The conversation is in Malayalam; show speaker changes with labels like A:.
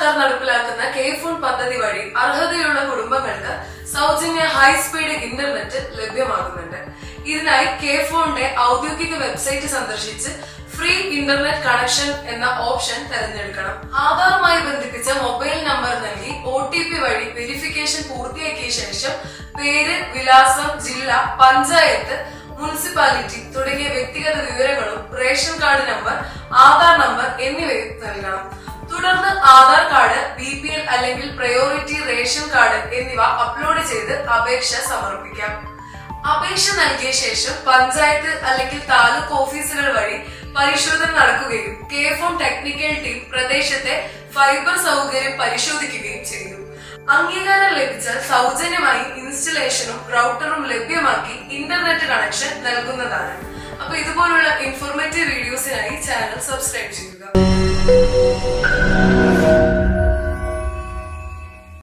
A: സർക്കാർ നടപ്പിലാക്കുന്ന കെ ഫോൺ പദ്ധതി വഴി അർഹതയുള്ള കുടുംബങ്ങൾക്ക് സൗജന്യ ഹൈസ്പീഡ് ഇന്റർനെറ്റ് ലഭ്യമാകുന്നുണ്ട്. ഇതിനായി കെ ഫോണിന്റെ ഔദ്യോഗിക വെബ്സൈറ്റ് സന്ദർശിച്ച് ഫ്രീ ഇന്റർനെറ്റ് കണക്ഷൻ എന്ന ഓപ്ഷൻ തിരഞ്ഞെടുക്കണം. ആധാറുമായി ബന്ധിപ്പിച്ച മൊബൈൽ നമ്പർ നൽകി ഒ ടി പി വഴി വെരിഫിക്കേഷൻ പൂർത്തിയാക്കിയ ശേഷം പേര് വിലാസം ജില്ല പഞ്ചായത്ത് മുനിസിപ്പാലിറ്റി തുടങ്ങിയ വ്യക്തിഗത വിവരങ്ങളും ration card number Aadhaar number എന്നിവയും നൽകണം. തുടർന്ന് കാർഡ് ബി പി എൽ അല്ലെങ്കിൽ പ്രയോറിറ്റി റേഷൻ കാർഡ് എന്നിവ അപ്ലോഡ് ചെയ്ത് അപേക്ഷ സമർപ്പിക്കാം. അപേക്ഷ നൽകിയ ശേഷം പഞ്ചായത്ത് അല്ലെങ്കിൽ താലൂക്ക് ഓഫീസുകൾ വഴി പരിശോധന നടക്കുകയും കെ ഫോൺ ടെക്നിക്കൽ ടീം പ്രദേശത്തെ ഫൈബർ സൗകര്യം പരിശോധിക്കുകയും ചെയ്തു. അംഗീകാരം ലഭിച്ചാൽ സൗജന്യമായി ഇൻസ്റ്റലേഷനും റൗട്ടറും ലഭ്യമാക്കി ഇന്റർനെറ്റ് കണക്ഷൻ നൽകുന്നതാണ്. അപ്പൊ ഇതുപോലുള്ള ഇൻഫോർമേറ്റീവ് വീഡിയോസിനായി ചാനൽ സബ്സ്ക്രൈബ് ചെയ്യുക.